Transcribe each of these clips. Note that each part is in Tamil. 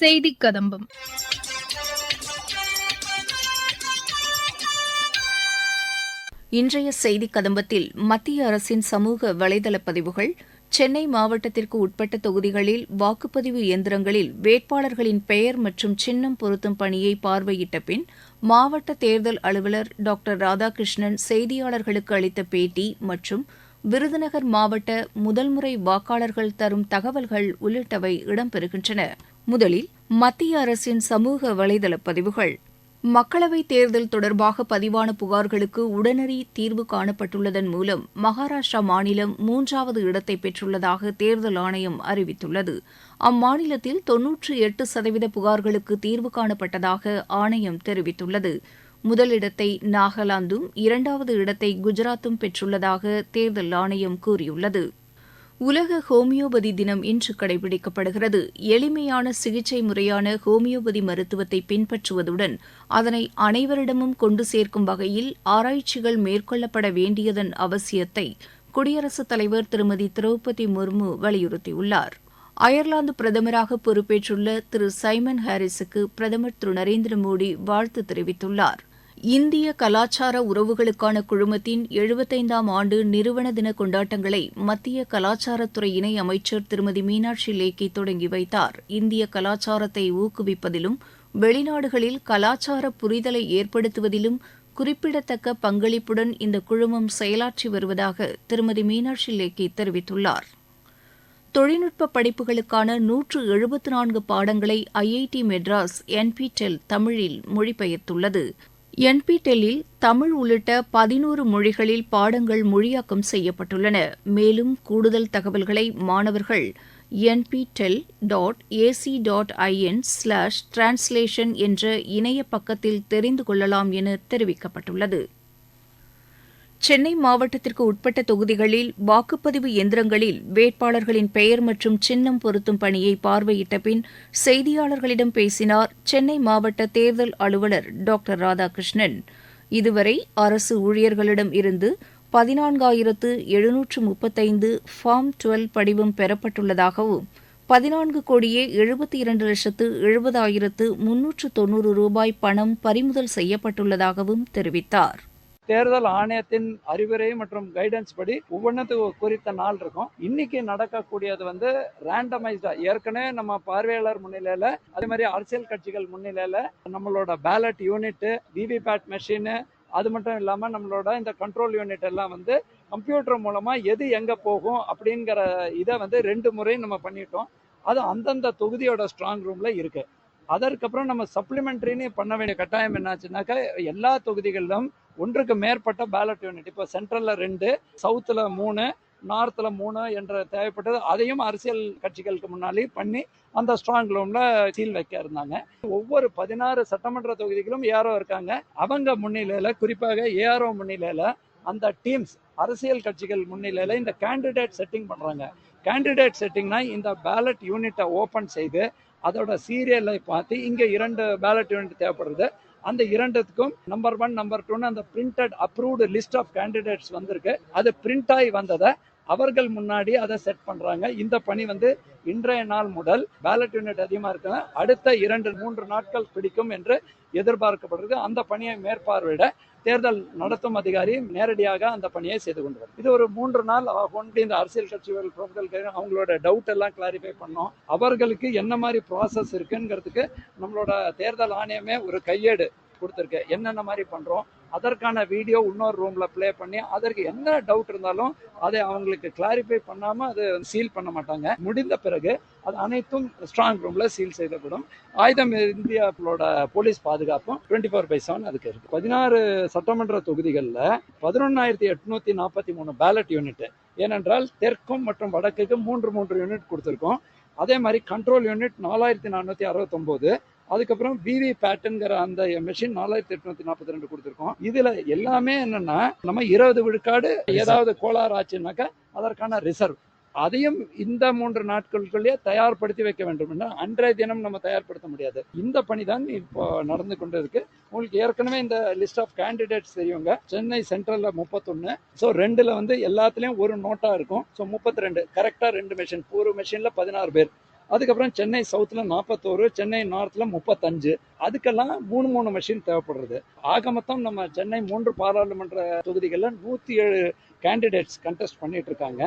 செய்தி கதம்பம். இன்றைய செய்தி கதம்பத்தில் மத்திய அரசின் சமூக வலைதள பதிவுகள் சென்னை மாவட்டத்திற்கு உட்பட்ட தொகுதிகளில் வாக்குப்பதிவு இயந்திரங்களில் வேட்பாளர்களின் பெயர் மற்றும் சின்னம் பொருத்தும் பணியை பார்வையிட்ட பின் மாவட்ட தேர்தல் அலுவலர் டாக்டர் ராதாகிருஷ்ணன் செய்தியாளர்களுக்கு அளித்த பேட்டி மற்றும் விருதுநகர் மாவட்ட முதல்முறை வாக்காளர்கள் தரும் தகவல்கள் உள்ளிட்டவை இடம்பெறுகின்றன. முதலில் மத்திய அரசின் சமூக வலைதள பதிவுகள். மக்களவைத் தேர்தல் தொடர்பாக பதிவான புகார்களுக்கு உடனடி தீர்வு காணப்பட்டுள்ளதன் மூலம் மகாராஷ்டிரா மாநிலம் மூன்றாவது இடத்தை பெற்றுள்ளதாக தேர்தல் ஆணையம் அறிவித்துள்ளது. அம்மாநிலத்தில் தொன்னூற்று எட்டு சதவீத புகார்களுக்கு தீர்வு காணப்பட்டதாக ஆணையம் தெரிவித்துள்ளது. முதலிடத்தை நாகாலாந்தும் இரண்டாவது இடத்தை குஜராத்தும் பெற்றுள்ளதாக தேர்தல் ஆணையம் கூறியுள்ளது. உலக ஹோமியோபதி தினம் இன்று கடைபிடிக்கப்படுகிறது. எளிமையான சிகிச்சை முறையான ஹோமியோபதி மருத்துவத்தை பின்பற்றுவதுடன் அதனை அனைவரிடமும் கொண்டு சேர்க்கும் வகையில் ஆராய்ச்சிகள் மேற்கொள்ளப்பட வேண்டியதன் அவசியத்தை குடியரசுத் தலைவர் திருமதி திரௌபதி முர்மு வலியுறுத்தியுள்ளார். அயர்லாந்து பிரதமராக பொறுப்பேற்றுள்ள திரு சைமன் ஹாரிஸுக்கு பிரதமர் திரு நரேந்திர மோடி வாழ்த்து தெரிவித்துள்ளார். இந்திய கலாச்சார உறவுகளுக்கான குழுமத்தின் எழுபத்தைந்தாம் ஆண்டு நிறுவன தின கொண்டாட்டங்களை மத்திய கலாச்சாரத்துறை இணை அமைச்சர் திருமதி மீனாட்சி லேக்கி தொடங்கி வைத்தார். இந்திய கலாச்சாரத்தை ஊக்குவிப்பதிலும் வெளிநாடுகளில் கலாச்சார புரிதலை ஏற்படுத்துவதிலும் குறிப்பிடத்தக்க பங்களிப்புடன் இந்த குழுமம் செயலாற்றி வருவதாக திருமதி மீனாட்சி லேக்கி தெரிவித்துள்ளார். தொழில்நுட்ப படிப்புகளுக்கான நூற்று எழுபத்து நான்கு பாடங்களை ஐஐடி மெட்ராஸ் என்பிடெல் தமிழில் மொழிபெயர்த்துள்ளது. என்பிடெல்லில் தமிழ் உள்ளிட்ட பதினோரு மொழிகளில் பாடங்கள் மொழியாக்கம் செய்யப்பட்டுள்ளன. மேலும் கூடுதல் தகவல்களை மாணவர்கள் NPTEL dot AC dot IN slash translation என்ற இணைய பக்கத்தில் தெரிந்து கொள்ளலாம் என தெரிவிக்கப்பட்டுள்ளது. சென்னை மாவட்டத்திற்கு உட்பட்ட தொகுதிகளில் வாக்குப்பதிவு எந்திரங்களில் வேட்பாளர்களின் பெயர் மற்றும் சின்னம் பொருத்தும் பணியை பார்வையிட்ட பின் செய்தியாளர்களிடம் பேசினார் சென்னை மாவட்ட தேர்தல் அலுவலர் டாக்டர் ராதாகிருஷ்ணன். இதுவரை அரசு ஊழியர்களிடம் இருந்து பதினான்காயிரத்து எழுநூற்று முப்பத்தைந்து ஃபார்ம் டுவெல் படிவம் பெறப்பட்டுள்ளதாகவும் பதினான்கு கோடியே எழுபத்தி இரண்டு லட்சத்து எழுபதாயிரத்து முன்னூற்று தொன்னூறு ரூபாய் பணம் பறிமுதல் செய்யப்பட்டுள்ளதாகவும் தெரிவித்தார். தேர்தல் ஆணையத்தின் அறிவுரை மற்றும் கைடன்ஸ் படி ஒவ்வொன்றத்துக்கு குறித்த நாள் இருக்கும். இன்னைக்கு நடக்கக்கூடியது வந்து ரேண்டமைஸ்டா ஏற்கனவே நம்ம பார்வையாளர் முன்னிலையில அதே மாதிரி அரசியல் கட்சிகள் முன்னிலையில நம்மளோட பேலட் யூனிட் விவிபேட் மெஷின் அது மட்டும் இல்லாம நம்மளோட இந்த கண்ட்ரோல் யூனிட் எல்லாம் வந்து கம்ப்யூட்டர் மூலமா எது எங்க போகும் அப்படிங்கிற இதை வந்து ரெண்டு முறை நம்ம பண்ணிட்டோம். அது அந்தந்த தொகுதியோட ஸ்ட்ராங் ரூம்ல இருக்கு. அதற்கப்புறம் நம்ம சப்ளிமெண்ட்ரின்னு பண்ண வேண்டிய கட்டாயம் என்னாச்சுனாக்கா எல்லா தொகுதிகளிலும் ஒன்றுக்கு மேற்பட்ட பேலட் யூனிட் இப்போ சென்ட்ரலில் ரெண்டு சவுத்தில் மூணு நார்த்தில் மூணு என்ற தேவைப்பட்டது. அதையும் அரசியல் கட்சிகளுக்கு முன்னாலே பண்ணி அந்த ஸ்ட்ராங் ரூமில் சீல் வைக்க இருந்தாங்க. ஒவ்வொரு பதினாறு சட்டமன்ற தொகுதிகளும் ஏஆர்ஓ இருக்காங்க. அவங்க முன்னிலையில் குறிப்பாக ஏஆர்ஓ முன்னிலையில் அந்த டீம்ஸ் அரசியல் கட்சிகள் முன்னிலையில் இந்த கேண்டிடேட் செட்டிங் பண்ணுறாங்க கேண்டிடேட் செட்டிங்னா இந்த பேலட் யூனிட்டை ஓப்பன் செய்து அதோட சீரியலை பார்த்து இங்கே இரண்டு பேலட் யூனிட் தேவைப்படுறது அந்த இரண்டுக்கும் நம்பர் ஒன் நம்பர் டூன்னு அந்த printed approved list of candidates வந்திருக்கு. அது பிரிண்ட் ஆகி வந்ததை அவர்கள் முன்னாடி அதை செட் பண்றாங்க. இந்த பணி வந்து இன்றைய நாள் முதல் பேலட் யூனிட் அதிகமா இருக்க அடுத்த இரண்டு மூன்று நாட்கள் பிடிக்கும் என்று எதிர்பார்க்கப்படுறது அந்த பணியை மேற்பார்வையிட தேர்தல் நடத்தும் அதிகாரி நேரடியாக அந்த பணியை செய்து கொண்டு வரும் இது ஒரு மூன்று நாள் ஆகும் இந்த அரசியல் கட்சிகள் பிரபுகள் அவங்களோட டவுட் எல்லாம் கிளாரிஃபை பண்ணோம். அவர்களுக்கு என்ன மாதிரி ப்ராசஸ் இருக்குங்கிறதுக்கு நம்மளோட தேர்தல் ஆணையமே ஒரு கையேடு கொடுத்துருக்கு. என்னென்ன மாதிரி பண்றோம்? அதற்கான வீடியோ இன்னொரு ரூம்ல ப்ளே பண்ணி அதற்கு என்ன டவுட் இருந்தாலும் அதை அவங்களுக்கு கிளாரிஃபை பண்ணாம அது சீல் பண்ண மாட்டாங்க. முடிந்த பிறகு அது அனைத்தும் ஸ்ட்ராங் ரூம்ல சீல் செய்யப்படும். ஆயுதம் இந்தியாவோட போலீஸ் பாதுகாப்பும் டுவெண்ட்டி ஃபோர் பை செவன் அதுக்கு இருக்கு. பதினாறு சட்டமன்ற தொகுதிகளில் பதினொன்னாயிரத்தி எட்நூத்தி நாற்பத்தி மூணு பேலட் யூனிட் ஏனென்றால் தெற்கும் மற்றும் வடக்குக்கு மூன்று மூன்று யூனிட் கொடுத்துருக்கோம். அதே மாதிரி கண்ட்ரோல் யூனிட் நாலாயிரத்தி நானூற்றி அறுபத்தொம்போது அதுக்கப்புறம் விவி பேட்டுங்கிற அந்த மெஷின் நாலாயிரத்தி எட்நூத்தி நாற்பத்தி ரெண்டு கொடுத்துருக்கோம். இதுல எல்லாமே என்னன்னா நம்ம இருபது விழுக்காடு ஏதாவது கோளாறு ஆச்சுனாக்கா அதற்கான ரிசர்வ் அதையும் இந்த மூன்று நாட்களுக்குள்ளேயே தயார்படுத்தி வைக்க வேண்டும். என்றால் அன்றைய தினம் நம்ம தயார்படுத்த முடியாது. இந்த பணி தான் இப்போ நடந்து கொண்டு இருக்கு உங்களுக்கு ஏற்கனவே இந்த லிஸ்ட் ஆஃப் கேண்டிடேட்ஸ் தெரியுங்க. சென்னை சென்ட்ரல்ல முப்பத்தொன்னு. ஸோ ரெண்டுல வந்து எல்லாத்துலயும் ஒரு நோட்டா இருக்கும். ஸோ முப்பத்தி ரெண்டு. கரெக்டா ரெண்டு மெஷின் ஒரு மெஷின்ல பதினாறு பேர். அதுக்கப்புறம் சென்னை சவுத்தில் நாற்பத்தோரு சென்னை நார்த்தில் முப்பத்தஞ்சு. அதுக்கெல்லாம் மூணு மூணு மெஷின் தேவைப்படுறது. ஆக மொத்தம் நம்ம சென்னை மூன்று பாராளுமன்ற தொகுதிகளில் நூற்றி ஏழு கேண்டிடேட்ஸ் கண்டெஸ்ட் பண்ணிட்டு இருக்காங்க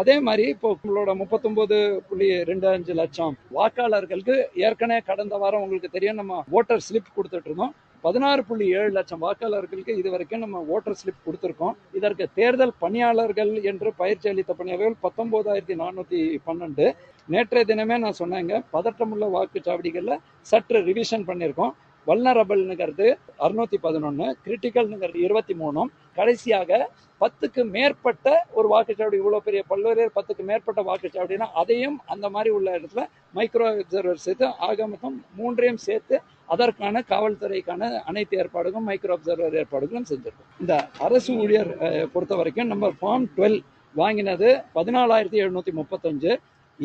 அதே மாதிரி இப்போ உங்களோட முப்பத்தொன்பது புள்ளி ரெண்டு அஞ்சு லட்சம் வாக்காளர்களுக்கு ஏற்கனவே கடந்த வாரம் உங்களுக்கு தெரியும் நம்ம ஓட்டர் ஸ்லிப் கொடுத்துட்டு இருந்தோம். பதினாறு புள்ளி ஏழு லட்சம் வாக்காளர்களுக்கு இது வரைக்கும் நம்ம ஓட்டர் ஸ்லிப் கொடுத்துருக்கோம். இதற்கு தேர்தல் பணியாளர்கள் என்று பயிற்சி அளித்த பணியாளர்கள் பத்தொன்பதாயிரத்தி நானூற்றி பன்னெண்டு. நேற்றைய தினமே நான் சொன்னேங்க பதட்டமுள்ள வாக்குச்சாவடிகளில் சற்று ரிவிஷன் பண்ணியிருக்கோம். வல்னரபிள்னுங்கிறது அறுநூத்தி பதினொன்று கிரிட்டிக்கல்னுங்கிறது இருபத்தி மூணும் கடைசியாக பத்துக்கு மேற்பட்ட ஒரு வாக்குச்சாவடி இவ்வளோ பெரிய பல்வேறு பத்துக்கு மேற்பட்ட வாக்குச்சாவடினா அதையும் அந்த மாதிரி உள்ள இடத்துல மைக்ரோ அப்சர்வர் சேர்த்து ஆக மொத்தம் மூன்றையும் சேர்த்து அதற்கான காவல்துறைக்கான அனைத்து ஏற்பாடுகளும் மைக்ரோ அப்சர்வர் ஏற்பாடுகளும் செஞ்சிருக்கோம். இந்த அரசு ஊழியர் பொறுத்த வரைக்கும் நம்ம ஃபார்ம் டுவெல் வாங்கினது பதினாலாயிரத்தி எழுநூத்தி முப்பத்தஞ்சு.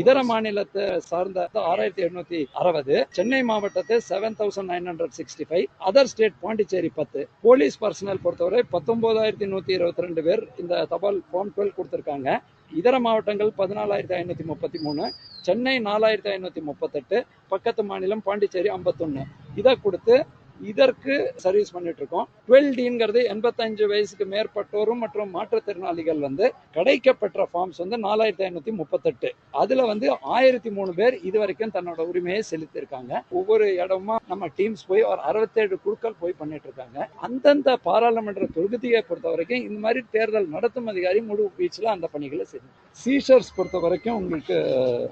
இதர மாநிலத்தை சார்ந்த ஆறாயிரத்தி எழுநூத்தி அறுபது. சென்னை மாவட்டத்தை seven thousand nine hundred sixty five other state Pondicherry பத்து. போலீஸ் பர்சனல் பொறுத்தவரை பத்தொன்பதாயிரத்தி நூத்தி இருபத்தி ரெண்டு பேர் இந்த தபால் ஃபார்ம் டுவெல் கொடுத்துருக்காங்க. இதர மாவட்டங்கள் பதினாலாயிரத்தி ஐநூத்தி முப்பத்தி மூணு. சென்னை நாலாயிரத்தி ஐநூத்தி முப்பத்தெட்டு. பக்கத்து மாநிலம் பாண்டிச்சேரி ஐம்பத்தொன்னு. இதை கொடுத்து இதற்கு சர்வீஸ் பண்ணிட்டு இருக்கோம் டுவெல் டிங்கிறது எண்பத்தஞ்சு வயசுக்கு மேற்பட்டோரும் மற்றும் மாற்றுத்திறனாளிகள் வந்து கிடைக்கப்பெற்ற ஃபார்ம்ஸ் வந்து நாலாயிரத்தி ஐநூத்தி முப்பத்தெட்டு. அதுல வந்து ஆயிரத்தி மூணு பேர் இது வரைக்கும் தன்னோட உரிமையை செலுத்தியிருக்காங்க. ஒவ்வொரு இடமா நம்ம டீம்ஸ் போய் ஒரு அறுபத்தேழு குழுக்கள் போய் பண்ணிட்டு இருக்காங்க அந்தந்த பாராளுமன்ற தொகுதியை பொறுத்த வரைக்கும் இந்த மாதிரி தேர்தல் நடத்தும் அதிகாரி முழு வீச்சில் அந்த பணிகளை செய்யும் சீஷர்ஸ் பொறுத்த வரைக்கும் உங்களுக்கு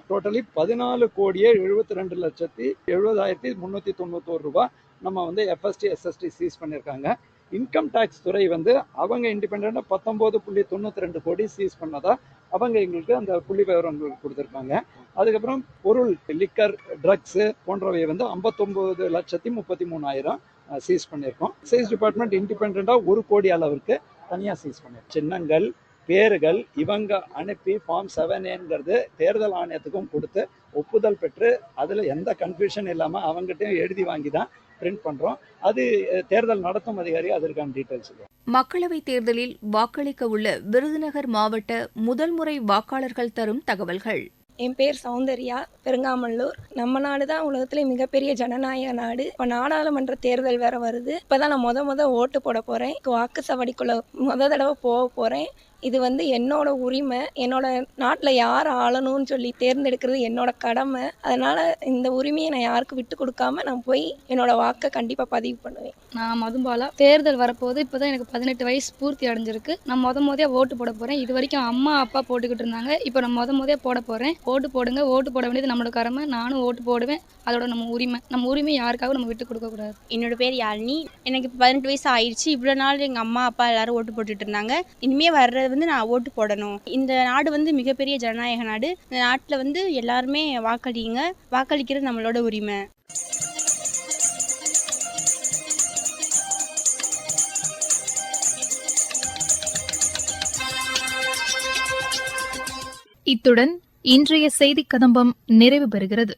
டோட்டலி பதினாலு கோடியே எழுபத்தி ரெண்டு லட்சத்தி எழுபதாயிரத்தி முன்னூத்தி தொண்ணூத்தோரு ரூபாய் நம்ம வந்து எஃப்எஸ்டி எஸ்எஸ்டி சீஸ் பண்ணியிருக்காங்க இன்கம் டேக்ஸ் துறை வந்து அவங்க இண்டிபெண்ட்டாக பத்தொம்போது புள்ளி தொண்ணூற்றி ரெண்டு கோடி சீஸ் பண்ணதா அவங்க எங்களுக்கு அந்த புள்ளி விவரங்கள் கொடுத்துருக்காங்க. அதுக்கப்புறம் பொருள் லிக்கர் ட்ரக்ஸு போன்றவை வந்து ஐம்பத்தொம்போது லட்சத்தி முப்பத்தி மூணாயிரம் சீஸ் பண்ணியிருக்கோம் சீஸ் டிபார்ட்மெண்ட் இண்டிபெண்ட்டாக ஒரு கோடி அளவிற்கு தனியாக சீஸ் பண்ணியிருக்கோம் சின்னங்கள் பேர்கள் இவங்க அனுப்பி ஃபார்ம் செவன் ஏங்கிறது தேர்தல் ஆணையத்துக்கும் கொடுத்து ஒப்புதல் பெற்று அதில் எந்த கன்ஃபியூஷன் இல்லாமல் அவங்ககிட்டயும் எழுதி வாங்கி தான் பிரிண்ட் பண்ணுறோம் அது தேர்தல் நடத்தும் அதிகாரி அதற்கான டீட்டெயில்ஸ் மக்களவைத் தேர்தலில் வாக்களிக்க உள்ள விருதுநகர் மாவட்ட முதல் முறை வாக்காளர்கள் தரும் தகவல்கள். என் பேர் சௌந்தர்யா பெருங்காமல்லூர். நம்ம நாடு தான் உலகத்திலே மிகப்பெரிய ஜனநாயக நாடு. இப்போ நாடாளுமன்ற தேர்தல் வேற வருது. இப்போதான் நான் முத முத ஓட்டு போட போகிறேன் வாக்கு சவடிக்குள்ள முத தடவை போக போகிறேன் இது வந்து என்னோட உரிமை என்னோட நாட்டில் யார் ஆளணும்னு சொல்லி தேர்ந்தெடுக்கிறது என்னோட கடமை. அதனால இந்த உரிமையை நான் யாருக்கும் விட்டு கொடுக்காம நான் போய் என்னோட வாக்கை கண்டிப்பாக பதிவு பண்ணுவேன். நான் மதுபாலா தேர்தல் வரப்போது இப்போ தான் எனக்கு பதினெட்டு வயசு பூர்த்தி அடைஞ்சிருக்கு. நான் முத முதையா ஓட்டு போட போகிறேன் இது வரைக்கும் அம்மா அப்பா போட்டுக்கிட்டு இருந்தாங்க. இப்போ நான் முத முதையா போட போகிறேன் ஓட்டு போடுங்க ஓட்டு போட வேண்டியது நம்மளோட கடமை. நானும் ஓட்டு போடுவேன். அதோட நம்ம உரிமை. நம்ம உரிமை யாருக்காகவும் நம்ம விட்டு கொடுக்கக்கூடாது என்னோட பேர் யாழினி. எனக்கு இப்போ பதினெட்டு வயசு ஆயிடுச்சு. இவ்வளோ நாள் எங்கள் அம்மா அப்பா எல்லாரும் ஓட்டு போட்டுட்டு இருந்தாங்க. இனிமே வர்றது வந்து நான் ஓட்டு போடணும். இந்த நாடு வந்து மிகப்பெரிய ஜனநாயக நாடு. இந்த நாட்டில் வந்து எல்லாருமே வாக்களிங்க. வாக்களிக்கிறது நம்மளோட உரிமை. இத்துடன் இன்றைய செய்திக் கதம்பம் நிறைவு பெறுகிறது.